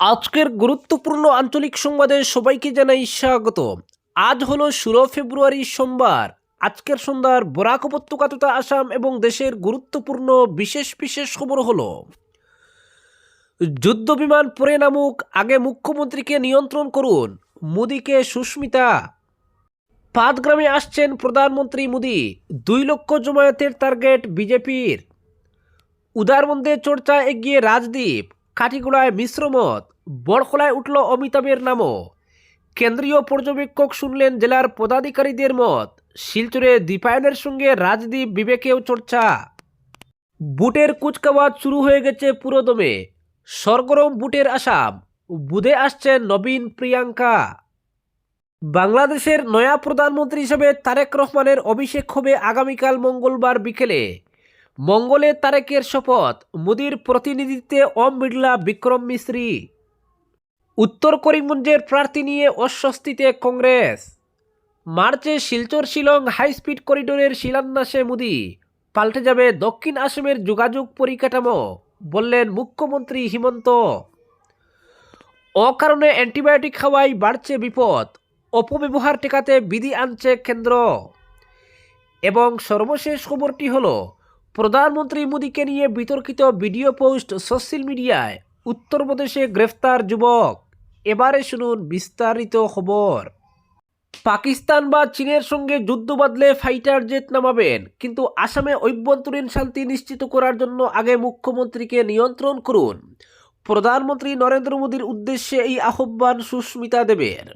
আজকের গুরুত্বপূর্ণ আঞ্চলিক সংবাদে সবাইকে জানাই স্বাগত। আজ হলো ষোলো ফেব্রুয়ারি সোমবার। আজকের সন্ধ্যার বরাক উপত্যকা তথা আসাম এবং দেশের গুরুত্বপূর্ণ বিশেষ বিশেষ খবর হলো, যুদ্ধ বিমান পরে নামুক, আগে মুখ্যমন্ত্রীকে নিয়ন্ত্রণ করুন, মোদীকে সুস্মিতা। পাঁচগ্রামে আসছেন প্রধানমন্ত্রী মোদী, দুই লক্ষ জমায়েতের টার্গেট বিজেপির। উদারবন্দে চর্চা এগিয়ে রাজদীপ। কাঠিগোড়ায় মিশ্রমত বড়খোলায় উঠল অমিতাভের নামও। কেন্দ্রীয় পর্যবেক্ষক শুনলেন জেলার পদাধিকারীদের মত, শিলচরে দীপায়নের সঙ্গে রাজদীপ বিবেকেও চর্চা। বুটের কুচকাওয়াজ শুরু হয়ে গেছে পুরোদমে। সরগরম বুটের আসাম, বুধে আসছেন নবীন প্রিয়াঙ্কা। বাংলাদেশের নয়া প্রধানমন্ত্রী হিসেবে তারেক রহমানের অভিষেক হবে আগামীকাল মঙ্গলবার বিকেলে। মঙ্গলে তারেকের শপথ, মোদির প্রতিনিধিত্বে ওম বিড়লা বিক্রম মিশ্রি উত্তর করিমগঞ্জের প্রার্থী নিয়ে অস্বস্তিতে কংগ্রেস। মার্চে শিলচর শিলং হাইস্পিড করিডোরের শিলান্যাসে মোদি। পাল্টে যাবে দক্ষিণ আসামের যোগাযোগ পরিকাঠামো, বললেন মুখ্যমন্ত্রী হিমন্ত। অকারণে অ্যান্টিবায়োটিক খাওয়াই বাড়ছে বিপদ, অপব্যবহার ঠেকাতে বিধি আনছে কেন্দ্র। এবং সর্বশেষ খবরটি হলো প্রধানমন্ত্রী মোদীকে নিয়ে বিতর্কিত ভিডিও পোস্ট সোশ্যাল মিডিয়ায় উত্তরপ্রদেশে গ্রেফতার যুবক। এবারে শুনুন বিস্তারিত খবর। পাকিস্তান বা চীনের সঙ্গে যুদ্ধ বাদলে ফাইটার জেট নামাবেন, কিন্তু আসামে অভ্যন্তরীণ শান্তি নিশ্চিত করার জন্য আগে মুখ্যমন্ত্রীকে নিয়ন্ত্রণ করুন। প্রধানমন্ত্রী নরেন্দ্র মোদীর উদ্দেশ্যে এই আহ্বান সুস্মিতা দেবের।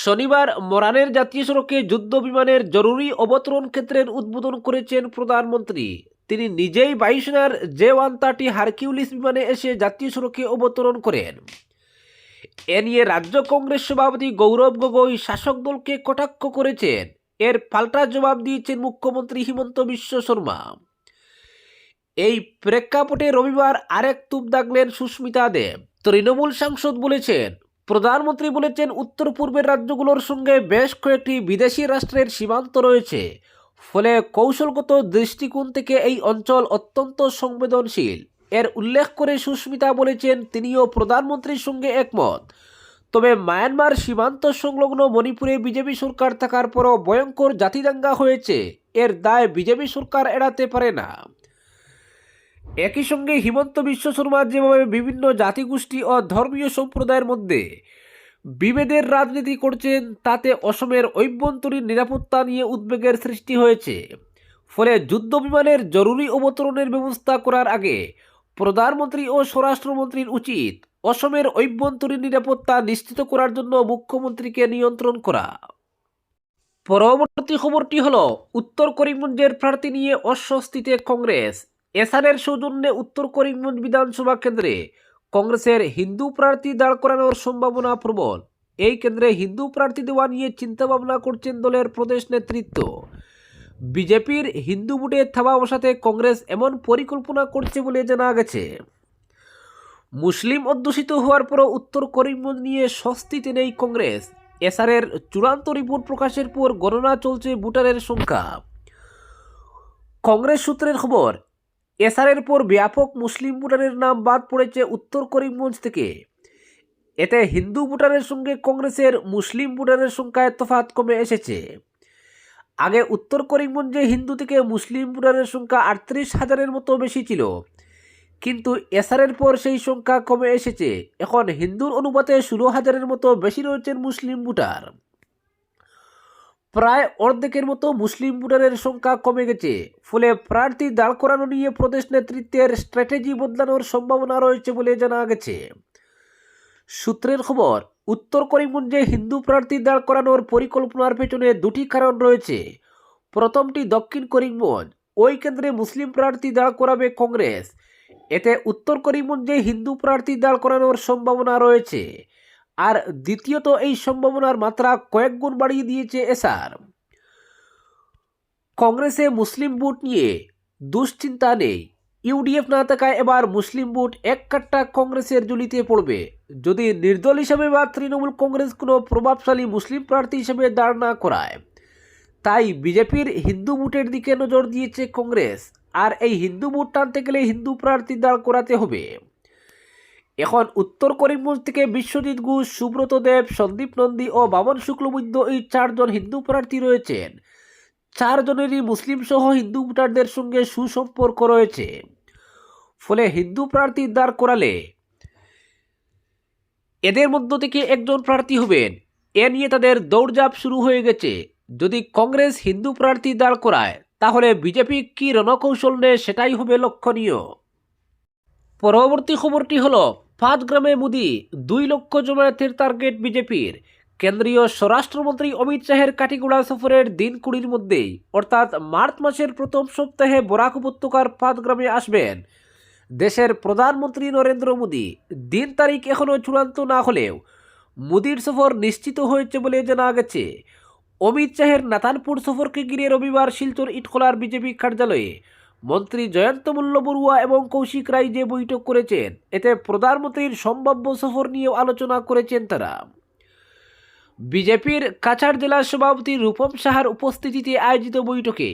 শনিবার মরানের জাতীয় সড়কে যুদ্ধ বিমানের জরুরি অবতরণ ক্ষেত্রের উদ্বোধন করেছেন প্রধানমন্ত্রী। তিনি নিজেই বায়ুসেনার জে ওয়ান থার্টি হারকিউলিস বিমানে এসে জাতীয় সড়কে অবতরণ করেন। এ নিয়ে রাজ্য কংগ্রেস সভাপতি গৌরব গগৈ শাসক দলকে কটাক্ষ করেছেন। এর পাল্টা জবাব দিয়েছেন মুখ্যমন্ত্রী হিমন্ত বিশ্ব শর্মা। এই প্রেক্ষাপটে রবিবার আরেক তুপ দাগলেন সুস্মিতা দেব। তৃণমূল সাংসদ বলেছেন প্রধানমন্ত্রী বলেছেন উত্তর পূর্বের রাজ্যগুলোর সঙ্গে বেশ কয়েকটি বিদেশি রাষ্ট্রের সীমান্ত রয়েছে। ফলে কৌশলগত দৃষ্টিকোণ থেকে এই অঞ্চল অত্যন্ত সংবেদনশীল। এর উল্লেখ করে সুস্মিতা বলেছেন, তিনিও প্রধানমন্ত্রীর সঙ্গে একমত। তবে মায়ানমার সীমান্ত সংলগ্ন মণিপুরে বিজেপি সরকার থাকার পরও ভয়ঙ্কর জাতিদাঙ্গা হয়েছে। এর দায় বিজেপি সরকার এড়াতে পারে না। একই সঙ্গে হিমন্ত বিশ্ব শর্মা যেভাবে বিভিন্ন জাতিগোষ্ঠী ও ধর্মীয় সম্প্রদায়ের মধ্যে বিভেদের রাজনীতি করছেন, তাতে অসমের অভ্যন্তরীণ নিরাপত্তা নিয়ে উদ্বেগের সৃষ্টি হয়েছে। ফলে যুদ্ধ বিমানের জরুরি অবতরণের ব্যবস্থা করার আগে প্রধানমন্ত্রী ও স্বরাষ্ট্রমন্ত্রীর উচিত অসমের অভ্যন্তরীণ নিরাপত্তা নিশ্চিত করার জন্য মুখ্যমন্ত্রীকে নিয়ন্ত্রণ করা। পরবর্তী খবরটি হল, উত্তর করিমগঞ্জের প্রার্থী নিয়ে অস্বস্তিতে কংগ্রেস। এসআরের সৌজন্যে উত্তর করিমগঞ্জ বিধানসভা কেন্দ্রে কংগ্রেসের হিন্দু প্রার্থী দাঁড় করানোর সম্ভাবনা প্রবল। এই কেন্দ্রে হিন্দু প্রার্থী দেওয়া নিয়ে চিন্তাভাবনা করছেন দলের প্রদেশ নেতৃত্ব। বিজেপির হিন্দু ভোটে থাবা বসাতে কংগ্রেস এমন পরিকল্পনা করছে বলে জানা গেছে। মুসলিম অধ্যুষিত হওয়ার পরও উত্তর করিমগঞ্জ নিয়ে স্বস্তিতে নেই কংগ্রেস। এসআরের চূড়ান্ত রিপোর্ট প্রকাশের পর গণনা চলছে ভোটারের সংখ্যা। কংগ্রেস সূত্রের খবর এসআরের পর ব্যাপক মুসলিম ভোটারের নাম বাদ পড়েছে উত্তর করিমগঞ্জ থেকে। এতে হিন্দু ভোটারের সঙ্গে কংগ্রেসের মুসলিম ভোটারের সংখ্যায় তফাৎ কমে এসেছে। আগে উত্তর করিমগঞ্জে হিন্দু থেকে মুসলিম ভোটারের সংখ্যা আটত্রিশ হাজারের মতো বেশি ছিল। কিন্তু এসআরের পর সেই সংখ্যা কমে এসেছে। এখন হিন্দুর অনুপাতে ষোলো হাজারের মতো বেশি রয়েছেন মুসলিম ভোটার। প্রায় অর্ধেকের মতো মুসলিম ভোটারের সংখ্যা কমে গেছে। ফলে প্রার্থী দাঁড় করানো নিয়ে প্রদেশ নেতৃত্বের স্ট্র্যাটেজি বদলানোর সম্ভাবনা রয়েছে বলে জানা গেছে। সূত্রের খবর, উত্তর করিমগঞ্জে হিন্দু প্রার্থী দাঁড় করানোর পরিকল্পনার পেছনে দুটি কারণ রয়েছে। প্রথমটি দক্ষিণ করিমগঞ্জ, ওই কেন্দ্রে মুসলিম প্রার্থী দাঁড় করাবে কংগ্রেস। এতে উত্তর করিমগঞ্জে হিন্দু প্রার্থী দাঁড় করানোর সম্ভাবনা রয়েছে। আর দ্বিতীয়ত এই সম্ভাবনার মাত্রা কয়েক গুণ বাড়িয়ে দিয়েছে এসআর। কংগ্রেসে মুসলিম ভোট নিয়ে দুশ্চিন্তা নেই। ইউডিএফ না থাকায় এবার মুসলিম ভোট এক কাট্টা কংগ্রেসের জুলিতে পড়বে। যদি নির্দল হিসেবে বা তৃণমূল কংগ্রেস কোনো প্রভাবশালী মুসলিম প্রার্থী হিসেবে দাঁড় না করায়, তাই বিজেপির হিন্দু ভোটের দিকে নজর দিয়েছে কংগ্রেস। আর এই হিন্দু ভোট টানতে গেলে হিন্দু প্রার্থী দাঁড় করাতে হবে। এখন উত্তর করিমগঞ্জ থেকে বিশ্বজিৎ ঘোষ, সুব্রত দেব, সন্দীপ নন্দী ও বামন শুক্লবৈদ্য এই চারজন হিন্দু প্রার্থী রয়েছেন। চারজনেরই মুসলিম সহ হিন্দু ভোটারদের সঙ্গে সুসম্পর্ক রয়েছে। ফলে হিন্দু প্রার্থী দাঁড় করালে এদের মধ্য থেকে একজন প্রার্থী হবেন। এ নিয়ে তাদের দৌড়ঝাঁপ শুরু হয়ে গেছে। যদি কংগ্রেস হিন্দু প্রার্থী দাঁড় করায় তাহলে বিজেপি কি রণকৌশল নেয় সেটাই হবে লক্ষণীয়। পরবর্তী খবরটি হলো পাঁচ গ্রামে মোদি দুই লক্ষ জমায়েতের টার্গেট বিজেপির। কেন্দ্রীয় স্বরাষ্ট্রমন্ত্রী অমিত শাহের কাটিগুড়া সফরের দিন কুড়ির মধ্যেই, অর্থাৎ মার্চ মাসের প্রথম সপ্তাহে বরাক উপত্যকার পাঁচ গ্রামে আসবেন। দেশের প্রধানমন্ত্রী নরেন্দ্র মোদী দিন তারিখ এখনও চূড়ান্ত না হলেও মোদির সফর নিশ্চিত হয়েছে বলে জানা গেছে। অমিত শাহের নাতানপুর সফরকে ঘিরে রবিবার শিলচর ইটখোলার বিজেপি কার্যালয়ে মন্ত্রী জয়ন্ত মল্ল বড়ুয়া এবং কৌশিক রায় যে বৈঠক করেছেন, এতে প্রধানমন্ত্রীর সম্ভাব্য সফর নিয়েও আলোচনা করেছেন তারা। বিজেপির কাছাড় জেলা সভাপতি রূপম সাহার উপস্থিতিতে আয়োজিত বৈঠকে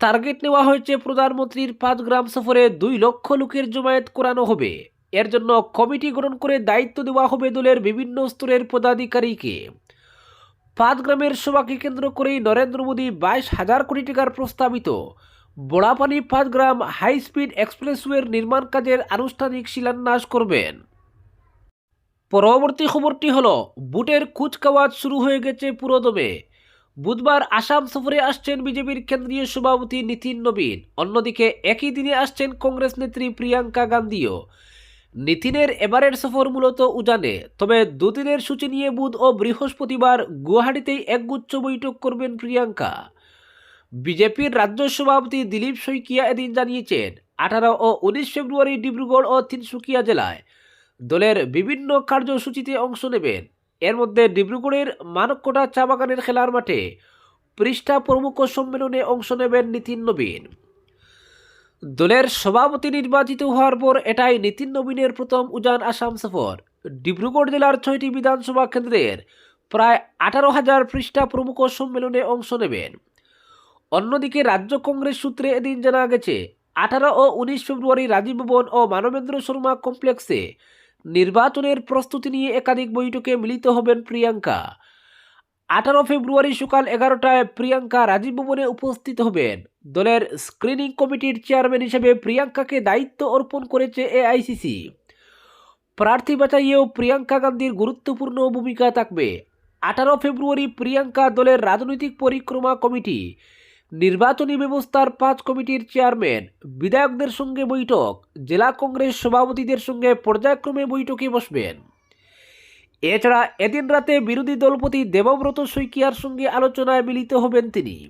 টার্গেট নেওয়া হয়েছে প্রধানমন্ত্রীর পাঁচ গ্রাম সফরে দুই লক্ষ লোকের জমায়েত করানো হবে। এর জন্য কমিটি গঠন করে দায়িত্ব দেওয়া হবে দলের বিভিন্ন স্তরের পদাধিকারীকে। পাঁচ গ্রামের সভাকে কেন্দ্র করেই নরেন্দ্র মোদী বাইশ হাজার কোটি টাকার প্রস্তাবিত বোড়াপানি পাঁচ গ্রাম হাই স্পিড এক্সপ্রেসওয়ের নির্মাণ কাজের আনুষ্ঠানিক শিলান্যাস করবেন। পরবর্তী খবরটি হল, বুটের কুচকাওয়াজ শুরু হয়ে গেছে পুরোদমে। বুধবার আসাম সফরে আসছেন বিজেপির কেন্দ্রীয় সভাপতি নীতিন নবীন। অন্যদিকে একই দিনে আসছেন কংগ্রেস নেত্রী প্রিয়াঙ্কা গান্ধীও। নীতিনের এবারের সফর মূলত উজানে। তবে দুদিনের সূচি নিয়ে বুধ ও বৃহস্পতিবার গুয়াহাটিতেই একগুচ্ছ বৈঠক করবেন প্রিয়াঙ্কা। বিজেপির রাজ্য সভাপতি দিলীপ শইকিয়া এদিন জানিয়েছেন, আঠারো ও উনিশ ফেব্রুয়ারি ডিব্রুগড় ও তিনসুকিয়া জেলায় দলের বিভিন্ন কার্যসূচিতে অংশ নেবেন। এর মধ্যে ডিব্রুগড়ের মানকোটা চা বাগানের খেলার মাঠে পৃষ্ঠা প্রমুখ সম্মেলনে অংশ নেবেন নীতিন নবীন। দলের সভাপতি নির্বাচিত হওয়ার পর এটাই নীতিন নবীনের প্রথম উজান আসাম সফর। ডিব্রুগড় জেলার ছয়টি বিধানসভা কেন্দ্রের প্রায় আঠারো হাজার পৃষ্ঠা প্রমুখ সম্মেলনে অংশ নেবেন। অন্যদিকে রাজ্য কংগ্রেস সূত্রে এদিন জানা গেছে, আঠারো ও উনিশ ফেব্রুয়ারি রাজীব ভবন ও মানবেন্দ্র শর্মা কমপ্লেক্সে নির্বাচনের প্রস্তুতি নিয়ে একাধিক বৈঠকে মিলিত হবেন প্রিয়াঙ্কা। আঠারো ফেব্রুয়ারি সকাল এগারোটায় প্রিয়াঙ্কা রাজীব ভবনে উপস্থিত হবেন। দলের স্ক্রিনিং কমিটির চেয়ারম্যান হিসেবে প্রিয়াঙ্কাকে দায়িত্ব অর্পণ করেছে এআইসিসি। প্রার্থী বাঁচাইয়েও প্রিয়াঙ্কা গান্ধীর গুরুত্বপূর্ণ ভূমিকা থাকবে। আঠারো ফেব্রুয়ারি প্রিয়াঙ্কা দলের রাজনৈতিক পরিক্রমা কমিটি নির্বাচনী ব্যবস্থার পাঁচ কমিটির চেয়ারম্যান, বিধায়কদের সঙ্গে বৈঠক, জেলা কংগ্রেস সভাপতিদের সঙ্গে পর্যায়ক্রমে বৈঠকে বসবেন। এছাড়া এদিন রাতে বিরোধী দলপতি দেবব্রত শইকিয়ার সঙ্গে আলোচনায় মিলিত হবেন তিনি।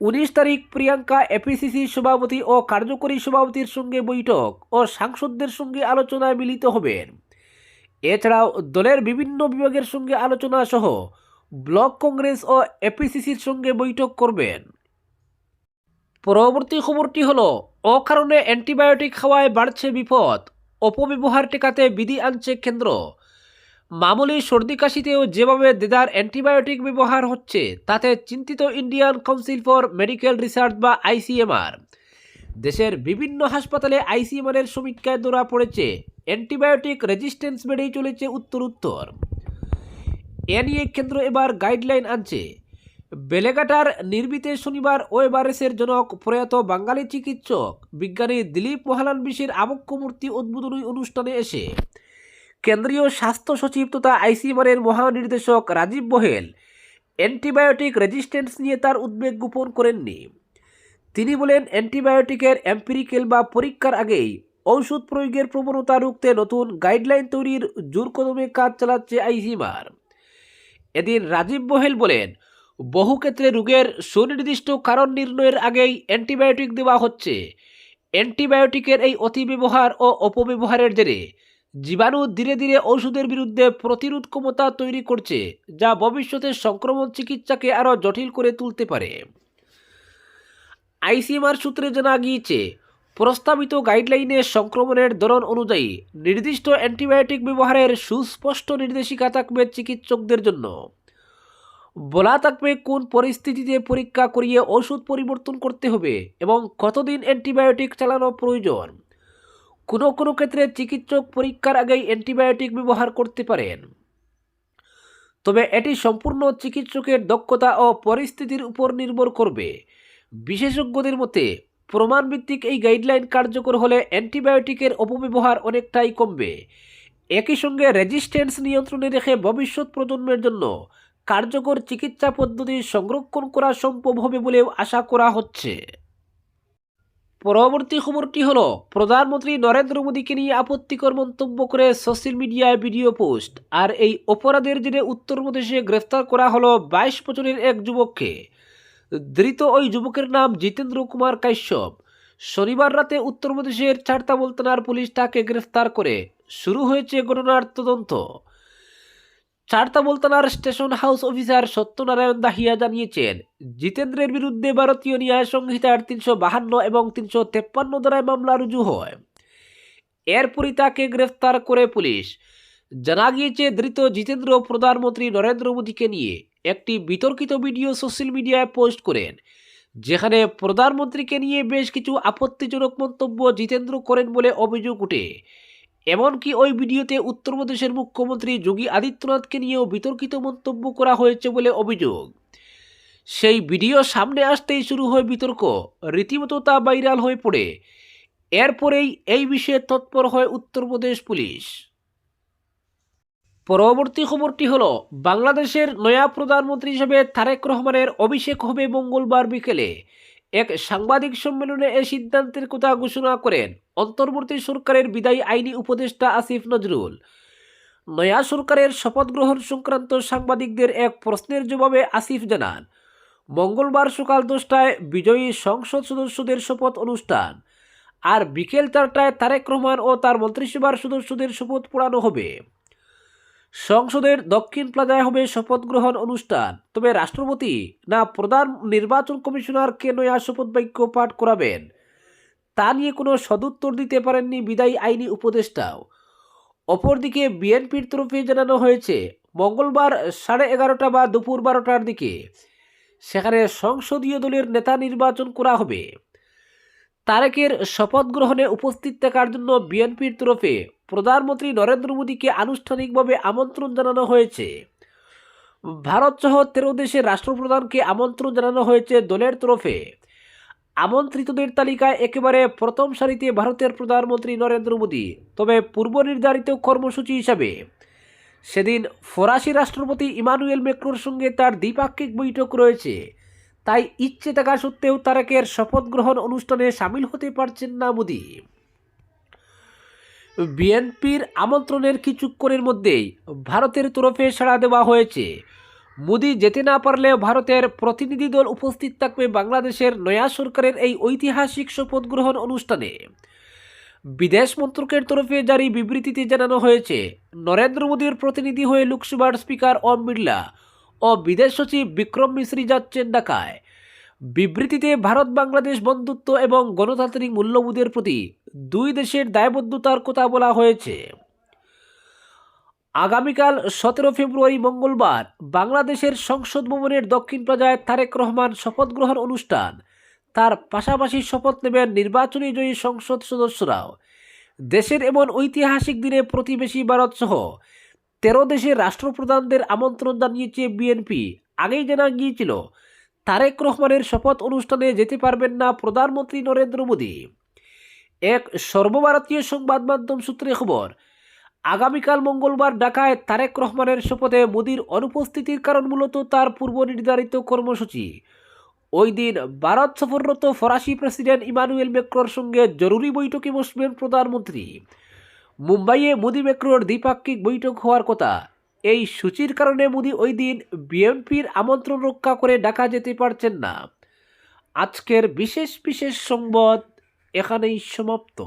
উনিশ তারিখ প্রিয়াঙ্কা এপিসিসি সভাপতি ও কার্যকরী সভাপতির সঙ্গে বৈঠক ও সাংসদদের সঙ্গে আলোচনায় মিলিত হবেন। এছাড়াও দলের বিভিন্ন বিভাগের সঙ্গে আলোচনা সহ ব্লক কংগ্রেস ও এপিসিসির সঙ্গে বৈঠক করবেন। পরবর্তী খবরটি হলো, অকারণে অ্যান্টিবায়োটিক খাওয়ায় বাড়ছে বিপদ, অপব্যবহার টেকাতে বিধি আনছে কেন্দ্র। মামুলি সর্দি কাশিতেও যেভাবে দেদার অ্যান্টিবায়োটিক ব্যবহার হচ্ছে, তাতে চিন্তিত Indian Council for Medical Research বা আইসিএমআর দেশের বিভিন্ন হাসপাতালে আইসিএমআরের সমীক্ষায় ধরা পড়েছে, অ্যান্টিবায়োটিক রেজিস্ট্যান্স বেড়েই চলেছে উত্তর উত্তর এ নিয়ে কেন্দ্র এবার গাইডলাইন আনছে। বেলেঘাটার নির্বিতে শনিবার ওয়েবারেসের জনক প্রয়াত বাঙালি চিকিৎসক বিজ্ঞানী দিলীপ মহালানবিশের আবক্ষ মূর্তি উদ্বোধনী অনুষ্ঠানে এসে কেন্দ্রীয় স্বাস্থ্য সচিব তথা আইসিএমআরের মহানির্দেশক রাজীব বহেল অ্যান্টিবায়োটিক রেজিস্ট্যান্স নিয়ে তার উদ্বেগ গোপন করেননি। তিনি বলেন, অ্যান্টিবায়োটিকের এম্পিরিক্যাল বা পরীক্ষার আগেই ঔষধ প্রয়োগের প্রবণতা রুখতে নতুন গাইডলাইন তৈরির জোর কদমে কাজ চালাচ্ছে আইসিএমআর এদিন রাজীব বহেল বলেন বহু ক্ষেত্রে রোগের সুনির্দিষ্ট কারণ নির্ণয়ের আগেই অ্যান্টিবায়োটিক দেওয়া হচ্ছে। অ্যান্টিবায়োটিকের এই অতিব্যবহার ও অপব্যবহারের জেরে জীবাণু ধীরে ধীরে ওষুধের বিরুদ্ধে প্রতিরোধ ক্ষমতা তৈরি করছে, যা ভবিষ্যতে সংক্রমণ চিকিৎসাকে আরও জটিল করে তুলতে পারে। আইসিএমআর সূত্রে জানা গিয়েছে, প্রস্তাবিত গাইডলাইনে সংক্রমণের ধরন অনুযায়ী নির্দিষ্ট অ্যান্টিবায়োটিক ব্যবহারের সুস্পষ্ট নির্দেশিকা থাকবে চিকিৎসকদের জন্য। বলা থাকবে কোন পরিস্থিতিতে পরীক্ষা করিয়ে ওষুধ পরিবর্তন করতে হবে এবং কতদিন অ্যান্টিবায়োটিক চালানো প্রয়োজন। কোনো কোনো ক্ষেত্রে চিকিৎসক পরীক্ষার আগেই অ্যান্টিবায়োটিক ব্যবহার করতে পারেন। তবে এটি সম্পূর্ণ চিকিৎসকের দক্ষতা ও পরিস্থিতির উপর নির্ভর করবে। বিশেষজ্ঞদের মতে, প্রমাণভিত্তিক এই গাইডলাইন কার্যকর হলে অ্যান্টিবায়োটিকের অপব্যবহার অনেকটাই কমবে। একই সঙ্গে রেজিস্ট্যান্স নিয়ন্ত্রণে রেখে ভবিষ্যৎ প্রজন্মের জন্য কার্যকর চিকিৎসা পদ্ধতি সংরক্ষণ করা সম্ভব হবে বলেও আশা করা হচ্ছে। পরবর্তী খবরটি হল, প্রধানমন্ত্রী নরেন্দ্র মোদীকে নিয়ে আপত্তিকর মন্তব্য করে সোশ্যাল মিডিয়ায় ভিডিও পোস্ট, আর এই অপরাধের জেরে উত্তরপ্রদেশে গ্রেফতার করা হলো বাইশ বছরের এক যুবককে। ধৃত ওই যুবকের নাম জিতেন্দ্র কুমার কাশ্যপ। শনিবার রাতে উত্তরপ্রদেশের চারতাবল থানার পুলিশ তাকে গ্রেফতার করে। শুরু হয়েছে ঘটনার তদন্ত। চারতাবল থানার station house officer Satyanarayan Dahiya জানিয়েছেন, জিতেন্দ্রের বিরুদ্ধে ভারতীয় ন্যায় সংহিতার তিনশো বাহান্ন এবং তিনশো তেপ্পান্ন ধারায় মামলা রুজু হয়। এরপরই তাকে গ্রেফতার করে পুলিশ। জানা গিয়েছে, ধৃত জিতেন্দ্র প্রধানমন্ত্রী নরেন্দ্র মোদীকে নিয়ে একটি বিতর্কিত ভিডিও সোশ্যাল মিডিয়ায় পোস্ট করেন, যেখানে প্রধানমন্ত্রীকে নিয়ে বেশ কিছু আপত্তিজনক মন্তব্য জিতেন্দ্র করেন বলে অভিযোগ উঠে এমনকি ওই ভিডিওতে উত্তরপ্রদেশের মুখ্যমন্ত্রী যোগী আদিত্যনাথকে নিয়েও বিতর্কিত মন্তব্য করা হয়েছে বলে অভিযোগ। সেই ভিডিও সামনে আসতেই শুরু হয় বিতর্ক, রীতিমতো তা ভাইরাল হয়ে পড়ে। এরপরেই এই বিষয়ে তৎপর হয় উত্তরপ্রদেশ পুলিশ। পরবর্তী খবরটি হল, বাংলাদেশের নয়া প্রধানমন্ত্রী হিসেবে তারেক রহমানের অভিষেক হবে মঙ্গলবার বিকেলে। এক সাংবাদিক সম্মেলনে এ সিদ্ধান্তের কথা ঘোষণা করেন অন্তর্বর্তী সরকারের বিদায়ী আইনি উপদেষ্টা আসিফ নজরুল। নয়া সরকারের শপথ গ্রহণ সংক্রান্ত সাংবাদিকদের এক প্রশ্নের জবাবে আসিফ জানান, মঙ্গলবার সকাল দশটায় বিজয়ী সংসদ সদস্যদের শপথ অনুষ্ঠান, আর বিকেল চারটায় তারেক রহমান ও তার মন্ত্রিসভার সদস্যদের শপথ পড়ানো হবে। সংসদের দক্ষিণ প্লাজায় হবে শপথ গ্রহণ অনুষ্ঠান, তবে রাষ্ট্রপতি না প্রধান নির্বাচন কমিশনার কে নয়া শপথ বাক্য পাঠ করাবেন। তা নিয়ে কোনো সদুত্তর দিতে পারেননি বিদায়ী আইনি উপদেষ্টাও। অপরদিকে বিএনপির তরফে জানানো হয়েছে, মঙ্গলবার সাড়ে এগারোটা বা দুপুর বারোটার দিকে সেখানে সংসদীয় দলের নেতা নির্বাচন করা হবে। তারেকের শপথ গ্রহণে উপস্থিত থাকার জন্য বিএনপির তরফে প্রধানমন্ত্রী নরেন্দ্র মোদীকে আনুষ্ঠানিকভাবে আমন্ত্রণ জানানো হয়েছে। ভারত সহ তেরো দেশের রাষ্ট্রপ্রধানকে আমন্ত্রণ জানানো হয়েছে দলের তরফে। আমন্ত্রিতদের তালিকায় একেবারে প্রথম সারিতে ভারতের প্রধানমন্ত্রী নরেন্দ্র মোদী, তবে পূর্ব নির্ধারিত কর্মসূচি হিসাবে। সেদিন ফরাসি রাষ্ট্রপতি ইমানুয়েল মেক্রোর সঙ্গে তার দ্বিপাক্ষিক বৈঠক রয়েছে। তাই ইচ্ছে থাকা সত্ত্বেও তারেকের শপথ গ্রহণ অনুষ্ঠানে সামিল হতে পারছেন না মোদী। বিএনপির আমন্ত্রণের কিছুক্ষণের মধ্যেই ভারতের তরফে সাড়া দেওয়া হয়েছে। মোদি যেতে না পারলেও ভারতের প্রতিনিধি দল উপস্থিত থাকবে বাংলাদেশের নয়া সরকারের এই ঐতিহাসিক শপথ গ্রহণ অনুষ্ঠানে। বিদেশ মন্ত্রকের তরফে জারি বিবৃতিতে জানানো হয়েছে, নরেন্দ্র মোদীর প্রতিনিধি হয়ে লোকসভার স্পিকার ওম বিড়লা ও বিদেশ সচিব বিক্রম মিশ্রি যাচ্ছেন ঢাকায়। বিবৃতিতে ভারত বাংলাদেশ বন্ধুত্ব এবং গণতান্ত্রিক মূল্যবোধের প্রতি দুই দেশের দায়বদ্ধতার কথা বলা হয়েছে। আগামীকাল সতেরো ফেব্রুয়ারি মঙ্গলবার বাংলাদেশের সংসদ ভবনের দক্ষিণ প্লাজায় তারেক রহমান শপথ গ্রহণ অনুষ্ঠান। তার পাশাপাশি শপথ নেবেন নির্বাচনী জয়ী সংসদ সদস্যরাও। দেশের এমন ঐতিহাসিক দিনে প্রতিবেশী ভারত সহ তেরো দেশের রাষ্ট্রপ্রধানদের আমন্ত্রণ জানিয়েছে বিএনপি। আগেই জানা গিয়েছিল, তারেক রহমানের শপথ অনুষ্ঠানে যেতে পারবেন না প্রধানমন্ত্রী নরেন্দ্র মোদী। এক সর্বভারতীয় সংবাদ মাধ্যম সূত্রে খবর আগামীকাল মঙ্গলবার ঢাকায় তারেক রহমানের শপথে মোদীর অনুপস্থিতির কারণ মূলত তার পূর্ব নির্ধারিত কর্মসূচি। ওই দিন ভারত সফররত ফরাসি প্রেসিডেন্ট ইমানুয়েল মেক্রোর সঙ্গে জরুরি বৈঠকে বসবেন প্রধানমন্ত্রী। মুম্বাইয়ে মোদী মেক্রোর দ্বিপাক্ষিক বৈঠক হওয়ার কথা। এই সূচির কারণে মোদী ওই দিন বিএনপির আমন্ত্রণ রক্ষা করে ঢাকা যেতে পারছেন না। আজকের বিশেষ বিশেষ সংবাদ এখানেই সমাপ্ত।